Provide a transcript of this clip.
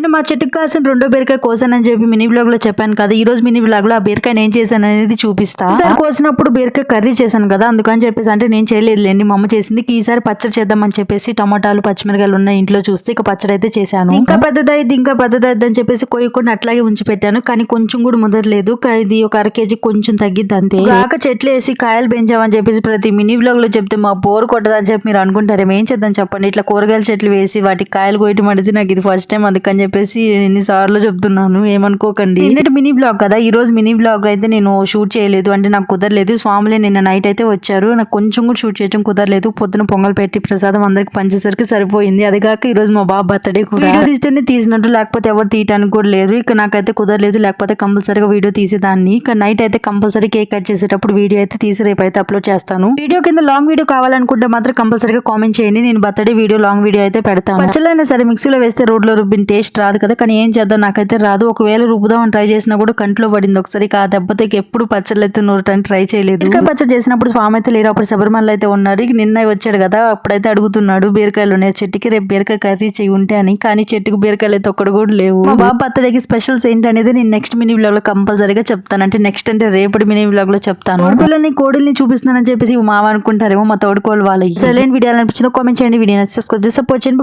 నిన్న మా చెట్టుకు కాసిన రెండో బీరకాయ కోసానని చెప్పి మినీ బ్లాగ్లో చెప్పాను కదా. ఈ రోజు మినీ బ్లాగ్లో ఆ బీరకాయ ఏం చేశాను అనేది చూపిస్తా. ఈసారి కోసినప్పుడు బీరకాయ కర్రీ చేశాను కదా అందుకని చెప్పేసి అంటే నేను చేయలేదులేండి. మా అమ్మ చేసింది ఈసారి పచ్చడి చేద్దామని చెప్పేసి టమాటాలు పచ్చిమిరకాయలు ఉన్న ఇంట్లో చూస్తే ఇక పచ్చడి అయితే చేశాను. ఇంకా పెద్దదైద్ది ఇంకా పెద్దదైద్ది అని చెప్పేసి కొయ్యకుండా అట్లాగే ఉంచి పెట్టాను. కానీ కొంచెం కూడా ముదరలేదు. ఇది ఒక అర కేజీ కొంచెం తగ్గిద్ది అంతే. కాక చెట్లు వేసి కాయలు పెంచామని చెప్పేసి ప్రతి మినీ బ్లాగ్లో చెప్తే మా బోర్ కొట్టదని చెప్పి మీరు అనుకుంటారు ఏం చేద్దాం చెప్పండి? ఇట్లా కూరగాయల చెట్లు వేసి వాటికి కాయలు కోయటం అనేది నాకు ఇది ఫస్ట్ టైం అందుకని చెప్పేసి ఎన్నిసార్లు చెప్తున్నాను ఏమనుకోకండి. నిన్నటి మినీ బ్లాగ్ కదా ఈ రోజు మినీ బ్లాగ్ అయితే నేను షూట్ చేయలేదు అంటే నాకు కుదరలేదు. స్వాములే నిన్న నైట్ అయితే వచ్చారు నాకు కొంచెం కూడా షూట్ చేయడం కుదరలేదు. పొద్దున పొంగల్ పెట్టి ప్రసాదం అందరికి పంచేసరికి సరిపోయింది. అది కాక ఈ రోజు మా బాబు బర్త్డే కూడా. వీడియో తీస్తేనే తీసినట్టు లేకపోతే ఎవరు తీయటానికి కూడా లేదు ఇక నాకైతే కుదరలేదు లేకపోతే కంపల్సరీగా వీడియో తీసేదాన్ని. ఇక నైట్ అయితే కంపల్సరీ కేక్ కట్ చేసేటప్పుడు వీడియో అయితే తీసి రేపు అయితే అప్లోడ్ చేస్తాను. వీడియో కింద లాంగ్ వీడియో కావాలనుకుంటే మాత్రం కంపల్సరీగా కామెంట్ చేయండి. నేను బర్త్డే వీడియో లాంగ్ వీడియో అయితే పెడతాను. పచ్చలైనా సరే మిక్సీలో వేస్తే రోడ్లో రుబ్బిన టేస్ట్ రాదు కదా కానీ ఏం చేద్దాం? నాకైతే రాదు. ఒకవేళ రుబ్బుదామని ట్రై చేసినా కూడా కంట్లో పడింది ఒకసారి ఆ దెబ్బతో ఎప్పుడు పచ్చళ్ళు అయితే నూరటానికి ట్రై చేయలేదు. ఇంకా పచ్చడి చేసినప్పుడు స్వామి అయితే లేరు. అప్పుడు శబరిమల అయితే ఉన్నాడు. ఇక నిన్న వచ్చాడు కదా. అప్పుడైతే అడుగుతున్నాడు బీరకాయలు ఉన్నాయి. చెట్టుకి రేపు బీరకాయ కర్రీ చేయి ఉంటే అని. కానీ చెట్టుకు బీరకాయలు అయితే ఒక్కడు కూడా లేవు. మా బాబు బర్త్డేకి స్పెషల్స్ ఏంటి అనేది నేను నెక్స్ట్ మినీ బ్లాగ్లో కంపల్సరీగా చెప్తాను. అంటే నెక్స్ట్ అంటే రేపటి మినీ బ్లాగ్లో చెప్తాను. పిల్లల్ని కోడిల్ని చూపిస్తున్నానని చెప్పేసి మావ అనుకుంటారేమో మా తోడుకోళ్ళు వాళ్ళకి సైలెంట్ వీడియో అనిపించిందో కామెంట్ చేయండి. వీడియో సబ్స్క్రైబ్ చేసి సపోర్ట్ చేయండి.